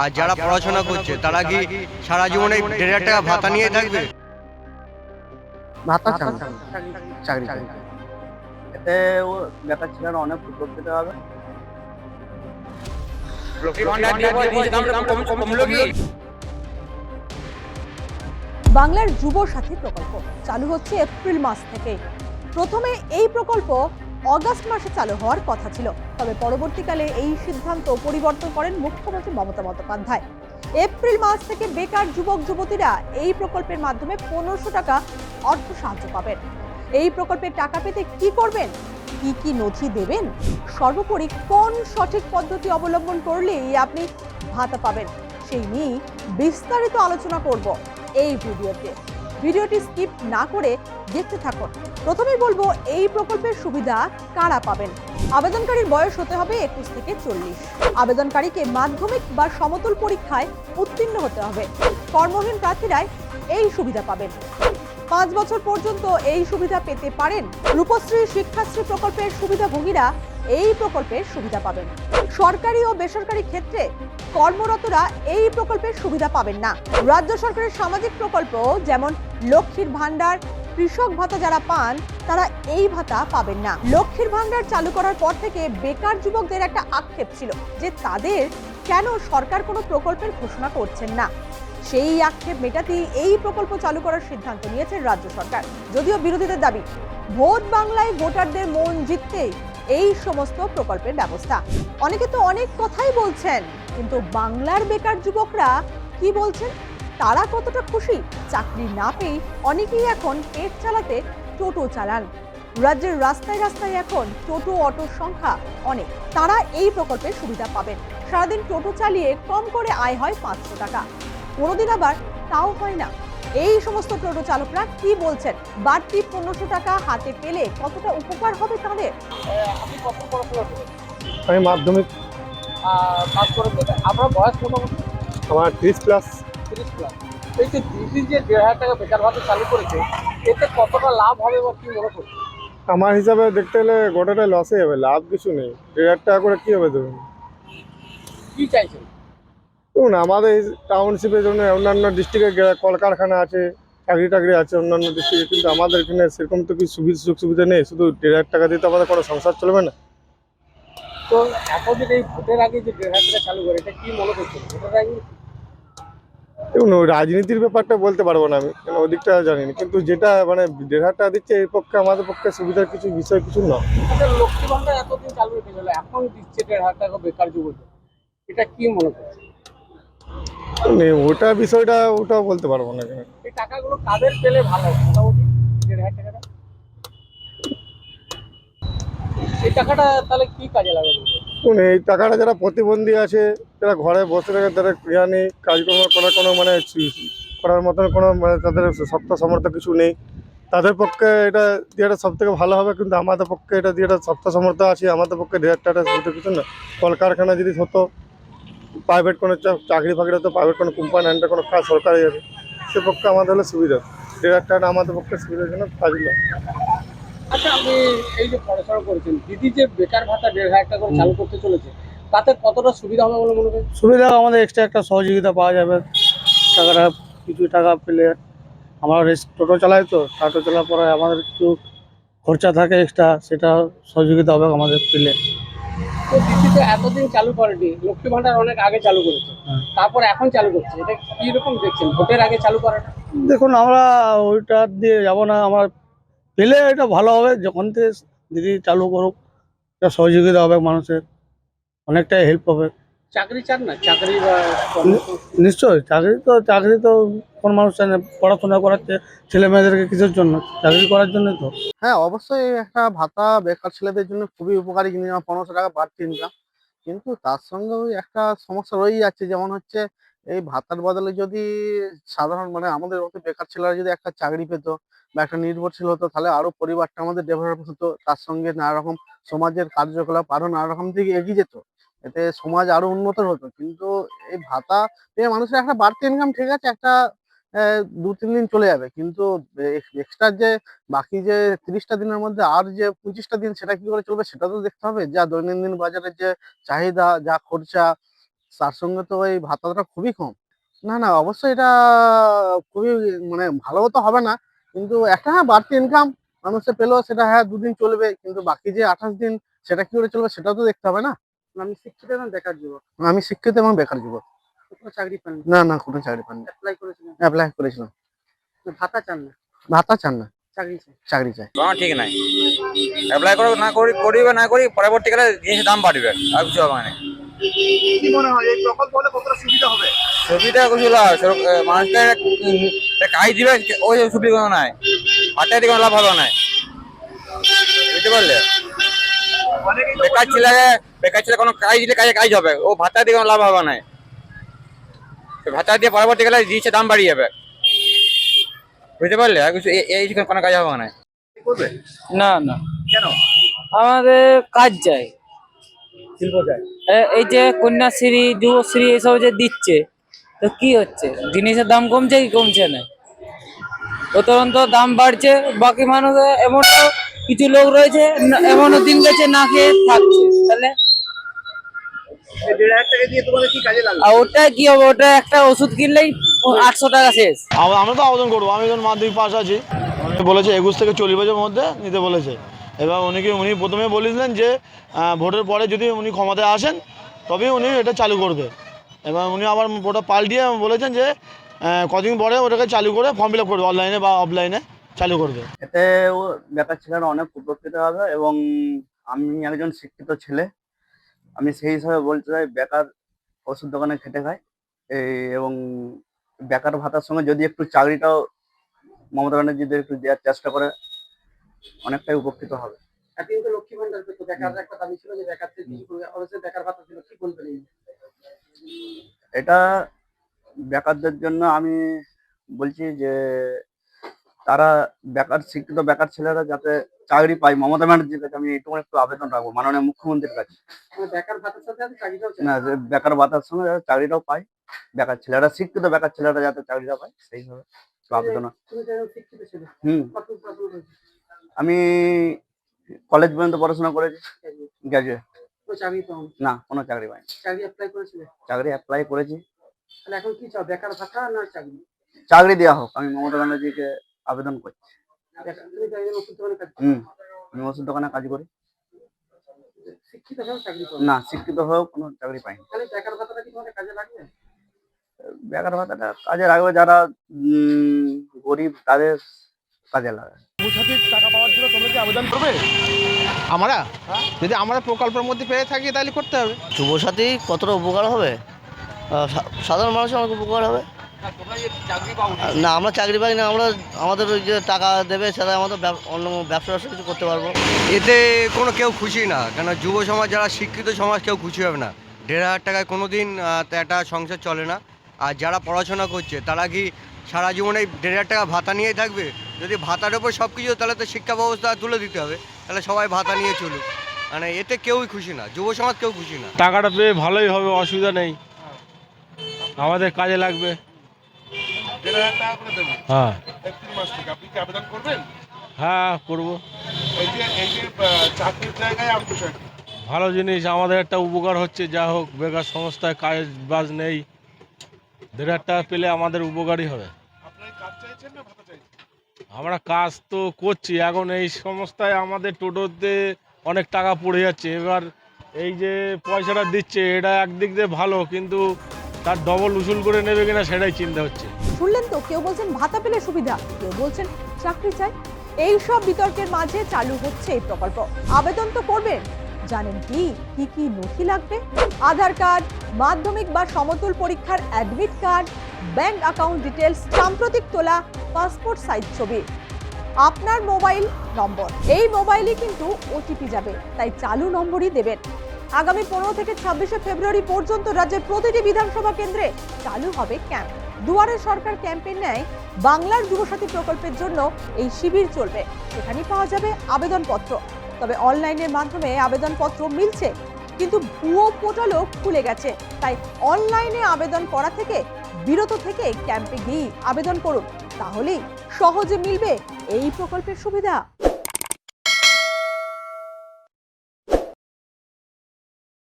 আর যারা পড়াশোনা করছে তারা কি সারা জীবনে দেড় হাজার টাকা ভাতা নিয়ে থাকবে? ভাতা চান চাকরি এতে ও নেতা ছিলেন অনেক উপকৃত হবে। বাংলার যুব সাথী প্রকল্প চালু হচ্ছে এপ্রিল মাস থেকে প্রথমে এই প্রকল্প অগাস্ট মাসে চালু হওয়ার কথা ছিল। তবে পরবর্তীকালে এই সিদ্ধান্ত পরিবর্তন করেন মুখ্যমন্ত্রী মমতা বন্দ্যোপাধ্যায়। এপ্রিল মাস থেকে বেকার যুবক, যুবতীরা এই প্রকল্পের মাধ্যমে পনেরোশো টাকা অর্থ সাহায্য পাবেন। এই প্রকল্পের টাকা পেতে কি করবেন? কি কি নথি দেবেন? সর্বোপরি কোন সঠিক পদ্ধতি অবলম্বন করলেই আপনি ভাতা পাবেন? সেই নিয়ে বিস্তারিত আলোচনা করব এই ভিডিওতে। ভিডিওটি স্কিপ না করে দেখতে থাকুন। প্রথমেই বলব, এই প্রকল্পের সুবিধা কারা পাবেন? আবেদনকারীর বয়স হতে হবে একুশ থেকে চল্লিশ। আবেদনকারীকে মাধ্যমিক বা সমতল পরীক্ষায় উত্তীর্ণ হতে হবে। কর্মহীন প্রার্থীরাই এই সুবিধা পাবেন। পাঁচ বছর পর্যন্ত এই সুবিধা পেতে পারেন রূপশ্রী শিক্ষাশ্রী প্রকল্পের সুবিধাভোগীরা। এই প্রকল্পের সুবিধা পাবেন। সরকারি ও বেসরকারি ক্ষেত্রে কর্মরতরা এই প্রকল্পের সুবিধা পাবেন না। রাজ্য সরকারের সামাজিক প্রকল্প, যেমন লক্ষ্মীর ভান্ডার কৃষক ভাতা যারা পান, তারা এই ভাতা পাবেন না। লক্ষ্মীর ভান্ডার চালু করার পর থেকে বেকার যুবকদের একটা আক্ষেপ ছিল যে তাদের কেন সরকার কোনো প্রকল্পের ঘোষণা করছেন না। সেই আক্ষেপ মেটাতেই এই প্রকল্প চালু করার সিদ্ধান্ত নিয়েছে রাজ্য সরকার। যদিও বিরোধীদের দাবি, ভোট বাংলায় ভোটারদের মন জিততে এই সমস্ত প্রকল্পের ব্যবস্থা। অনেকে তো অনেক কথাই বলছেন, কিন্তু বাংলার বেকার যুবকরা কি বলছেন? তারা কতটা খুশি? চাকরি না পেয়ে অনেকেই এখন পেট চালাতে টোটো চালান। রাজ্যের রাস্তায় রাস্তায় এখন টোটো অটোর সংখ্যা অনেক। তারা এই প্রকল্পের সুবিধা পাবেন। সারাদিন টোটো চালিয়ে কম করে আয় হয় পাঁচশো টাকা। কোনোদিন আবার তাও হয় না। এই সমস্ত টোটো চালকরা কি বলছেন? বাড়তি পনেরোশো টাকা হাতে পেলে কতটা উপকার হবে তাদের? আমি মাধ্যমিক। পাস করে আপনার বয়স মোটামুটি? আমার ত্রিশ প্লাস তিরিশ প্লাস এই যে দিদি যে দেড় হাজার টাকা বেকার ভাতা চালু করেছে এতে কতটা লাভ হবে বা কি মনে করছে আমার হিসাবে দেখতে গেলে গোটাটা লসে যাবে লাভ কিছু নেই। দেড় হাজার টাকা করে কী হবে দেবেন? কি চাইছেন? দেখুন আমাদের টাউনশিপের জন্য অন্যান্য ডিস্ট্রিক্টে কলকারখানা আছে চাকরি টাকরি আছে অন্যান্য ডিস্ট্রিক্টে কিন্তু আমাদের এখানে সেরকম তো কিছু সুবিধা সুযোগ সুবিধা নেই শুধু দেড় হাজার টাকা দিতে আমাদের কোনো সংসার চলবে না। তো এতদিন এই ভোটের আগে যে দেড় হাজার টাকা চালু করে এটা কি মনে করছেন? ভোটের আগে? দেখুন রাজনীতির ব্যাপারটা বলতে পারব না আমি কেন ওই দিকটা জানি না কিন্তু যেটা মানে দেড় হাজার টাকা দিচ্ছে এই পক্ষে আমাদের পক্ষে সুবিধার কিছু বিষয় কিছু না। আমাদের লক্ষ্মী ভান্ডার এতদিন চালু রেখে গেল এখন দিচ্ছে দেড় হাজার টাকা বেকার যুবক এটা কি মনে করছে ওটা বিষয়টা ওটাও বলতে পারব না। কেন এই টাকাগুলো কাদের পেলে ভালো এই টাকাটা তাহলে কি কাজে লাগাবে? দেখুন এই টাকাটা যারা প্রতিবন্ধী আছে যারা ঘরে বসে থাকে তারা ক্রিয়া নেই কাজকর্ম করার কোনো মানে করার মতন কোনো মানে তাদের শক্ত সামর্থ্য কিছু নেই। তাদের পক্ষে এটা দেওয়াটা সব থেকে ভালো হবে কিন্তু আমাদের পক্ষে এটা দেওয়াটা শক্ত সামর্থ্য আছে আমাদের পক্ষে টাকা কিছু না। কলকারখানা যদি হতো প্রাইভেট কোনো চাকরি ফাকরি হতো প্রাইভেট কোনো কোম্পানি আন্ডার কোনো কাজ সরকারি যাবে সে পক্ষে আমাদের হলে সুবিধা টাকাটা আমাদের পক্ষে সুবিধার জন্য কাজগুলো আচ্ছা আপনি এই যে পড়াশোনা করেছেন দিদি যে বেকার ভাতা দেড় হাজার টাকা করে চালু করতে চলেছে তাতে কতটা সুবিধা হবে বলে মনে করেন? সুবিধা আমাদের এক্সট্রা একটা সহযোগিতা পাওয়া যাবে। টাকাটা কিছু টাকা পেলে আমরা টোটো চালাই তো টোটো চালার পরে আমাদের কিছু খরচা থাকে এক্সট্রা সেটা সহযোগিতা হবে আমাদের পেলে। তো এতদিন চালু করেনি। লক্ষ্মী ভান্ডার অনেক আগে চালু করেছে। হ্যাঁ। তারপর এখন চালু করছে। এটা কি রকম দেখছেন? ভোটের আগে চালু করাটা? দেখুন আমরা ওইটা দিয়ে যাব না। আমার পেলে এটা ভালো হবে। যখন থেকে দিদি চালু করুক এটা সহযোগিতা হবে মানুষের। অনেকটাই হেল্প হবে। চাকরি চান না? চাকরি বা নিশ্চয়ই চাকরি তো চাকরি তো কোন মানুষ চায় না পড়াশোনা করাচ্ছে ছেলে মেয়েদেরকে কিসের জন্য? চাকরি করার জন্য তো। হ্যাঁ অবশ্যই একটা ভাতা বেকার ছেলেদের জন্য খুবই উপকারী জিনিস যেমন পনেরোশো টাকা বাড়তি ইনকাম কিন্তু তার সঙ্গে ওই একটা সমস্যা রয়েই যাচ্ছে যেমন হচ্ছে এই ভাতার বদলে যদি সাধারণ মানে আমাদের মতো বেকার ছেলেরা যদি একটা চাকরি পেত বা একটা নির্ভরশীল হতো তাহলে আরও পরিবারটা আমাদের ডেভেলপ হতো তার সঙ্গে নানা রকম সমাজের কার্যকলাপ আরও নানা রকম দিকে এগিয়ে যেত। এতে সমাজ আরও উন্নত হতো। কিন্তু এই ভাতা পেয়ে মানুষের একটা বাড়তি ইনকাম ঠিক আছে, একটা দু, তিন দিন চলে যাবে। কিন্তু এক্সট্রা যে বাকি যে তিরিশটা দিনের মধ্যে আর যে পঁচিশটা দিন সেটা কি করে চলবে সেটা তো দেখতে হবে। যা দৈনন্দিন বাজারের যে চাহিদা, যা খরচা, তার সঙ্গে তো ওই ভাতাটা খুবই কম। না না, অবশ্যই এটা খুবই মানে ভালো তো হবে না, কিন্তু একটা হ্যাঁ বাড়তি ইনকাম মানুষে পেল সেটা হ্যাঁ দুদিন চলবে, কিন্তু বাকি যে আঠাশ দিন সেটা কি করে চলবে সেটাও তো দেখতে হবে না। আমি শিক্ষিত এবং বেকার যুবক। আমি শিক্ষিত এবং বেকার যুবক। কোনো চাকরি পান না? না কোনো চাকরি পাইনি অ্যাপ্লাই করেছিলেন? অ্যাপ্লাই করেছিলাম। ভাতা চান না? ভাতা চান না। চাকরি চাই? চাকরি চাই। কোনো ঠিক নাই। অ্যাপ্লাই করে না করি করি বা না করি পরবর্তীকালে জিনিসের দাম বাড়বে। আর কিছু হবে না। কি মনে হয় এই প্রকল্প হলে কতটা সুবিধা হবে? সুবিধা কিছু মানুষকে কাজ দিবে ওই সুবিধা নাই। কোনো লাভ হবে না। বুঝতে পারলে? বেকার ছেলে বেকার ছেলে কোনো কাজ দিলে কাজে কাজ হবে। ও ভাতা দিয়ে কোনো লাভ হবে না। ভাতা দিয়ে পরবর্তীকালে জিনিসের দাম বাড়িয়ে যাবে বুঝতে পারলে? আর কিছু এই- এই কোনো কাজ হবে না। না না। কেন? আমাদের কাজ চাই শিল্প চাই এই যে কন্যাশ্রী যুবশ্রী এসব যে দিচ্ছে তো কি হচ্ছে? জিনিসের দাম কমছে কি কমছে না? অতরন্ত দাম বাড়ছে বাকি মানুষ এমন কিছু লোক রয়েছে এমনও দিন গেছে না খেয়ে থাকছে তাহলে ওটা কি হবে? ওটা একটা ওষুধ কিনলেই আটশো টাকা শেষ। আমরা তো আবেদন করব। আমি যখন মাধ্যমিক পাস আছি। উনি বলেছে একুশ থেকে চল্লিশ বছরের মধ্যে নিতে বলেছে। এবার উনিকে উনি প্রথমে বলেছিলেন যে ভোটের পরে যদি উনি ক্ষমতায় আসেন তবেই উনি এটা চালু করবে। এবার উনি আবার ওটা পাল্টিয়ে বলেছেন যে আহ, কদিন পরে ওটাকে চালু করে ফর্ম ফিল আপ করবে অনলাইনে বা অফলাইনে চালু করবে। এতে ও বেকার ছেলেরা অনেক উপকৃত হবে এবং আমি একজন শিক্ষিত ছেলে। আমি সেই হিসাবে বলতে চাই বেকার ওষুধ দোকানে খেটে খায় এই এবং বেকার ভাতার সঙ্গে যদি একটু চাকরিটাও মমতা ব্যানার্জি যদি একটু দেওয়ার চেষ্টা করে অনেকটাই উপকৃত হবে। এতদিন তো লক্ষ্মী ভান্ডার পেতো বেকার একটা দাবি ছিল যে অবশ্যই বেকার ভাতা ছিল কি বলবেন এটা বেকারদের জন্য আমি বলছি যে তারা বেকার শিক্ষিত বেকার ছেলেরা যাতে চাকরি পাই মমতা ব্যানার্জির কাছে আমি এইটুকু একটু আবেদন রাখব মাননীয় মুখ্যমন্ত্রীর কাছে। মানে বেকার ভাতার সাথে সাথে চাকরিটাও না যে বেকার ভাতার সঙ্গে যাতে চাকরিটাও পায় বেকার ছেলেরা শিক্ষিত বেকার ছেলেরা যাতে চাকরিটা পায় সেইভাবে একটু আবেদন হুম। আমি কলেজ পর্যন্ত পড়াশোনা করেছি। গ্র্যাজুয়েট চাকরি না কোনো চাকরি পাইনি। চাকরি অ্যাপ্লাই করেছিলে? চাকরি অ্যাপ্লাই করেছি। তাহলে এখন কি চাও বেকার ভাতা না চাকরি? চাকরি দেওয়া হোক আমি মমতা ব্যানার্জিকে আবেদন করছি। হুম। আমি ওষুধ দোকানে কাজ করি। শিক্ষিত চাকরি না শিক্ষিত হয়েও কোনো চাকরি পাইনি। তাহলে বেকার ভাতাটা কাজে লাগবে? বেকার ভাতাটা কাজে লাগবে যারা গরিব তাদের কাজে লাগে টাকা পাওয়ার জন্য তোমরা কি আবেদন করবে? আমরা? যদি আমরা প্রকল্পের মধ্যে পেয়ে থাকি তাহলে করতে হবে। যুবসাথী কতটা উপকার হবে? সাধারণ মানুষের অনেক উপকার হবে। না আমরা চাকরি পাই না আমরা আমাদের ওই যে টাকা দেবে সেটা আমাদের ব্যব- অন্য ব্যবসা ব্যবসা কিছু করতে পারব। এতে কোনো কেউ খুশি না কেন যুব সমাজ যারা শিক্ষিত সমাজ কেউ খুশি হবে না। দেড় হাজার টাকায় কোনো দিন একটা সংসার চলে না। আর যারা পড়াশোনা করছে তারা কি সারা জীবনে দেড় হাজার টাকা ভাতা নিয়েই থাকবে? যদি ভাতার ওপর সব কিছু তাহলে তো শিক্ষা ব্যবস্থা তুলে দিতে হবে। তাহলে সবাই ভাতা নিয়ে চলুক। মানে এতে কেউই খুশি না যুব সমাজ কেউ খুশি না। টাকাটা পেয়ে ভালোই হবে অসুবিধা নেই। আমাদের কাজে লাগবে। হ্যাঁ। হ্যাঁ করব। ভালো জিনিস আমাদের একটা উপকার হচ্ছে যা হোক বেকার সংস্থায় কাজ বাজ নেই। দেড় হাজার টাকা পেলে আমাদের উপকারই হবে। আমরা কাজ তো করছি এখন এই সংস্থায় আমাদের টোটোতে অনেক টাকা পড়ে যাচ্ছে। এবার এই যে পয়সাটা দিচ্ছে এটা একদিক দিয়ে ভালো কিন্তু তার ডবল উসুল করে নেবে কিনা সেটাই চিন্তা হচ্ছে। শুনলেন তো, কেউ বলছেন ভাতা পেলে সুবিধা, কেউ বলছেন চাকরি চাই। এই সব বিতর্কের মাঝে চালু হচ্ছে এই প্রকল্প। আবেদন তো করবেন জানেন কি কি কি নথি লাগবে? আধার কার্ড, মাধ্যমিক বা সমতুল পরীক্ষার admit card bank account details সাম্প্রতিক তোলা পাসপোর্ট সাইজ ছবি। আপনার মোবাইল নম্বর। এই মোবাইলে কিন্তু ওটিপি যাবে, তাই চালু নম্বরই দেবেন। আগামী পনেরো থেকে ছাব্বিশে ফেব্রুয়ারি পর্যন্ত রাজ্যের প্রতিটি বিধানসভা কেন্দ্রে চালু হবে ক্যাম্প। দুয়ারে সরকার ক্যাম্পের ন্যায় বাংলার যুবসাথী প্রকল্পের জন্য এই শিবির চলবে। সেখানেই পাওয়া যাবে আবেদনপত্র। তবে অনলাইনের মাধ্যমে আবেদনপত্র মিলছে, কিন্তু ভুয়ো পোর্টালও খুলে গেছে। তাই অনলাইনে আবেদন করা থেকে, বিরত থেকে ক্যাম্পে গিয়ে আবেদন করুন। তাহলেই সহজে মিলবে এই প্রকল্পের সুবিধা।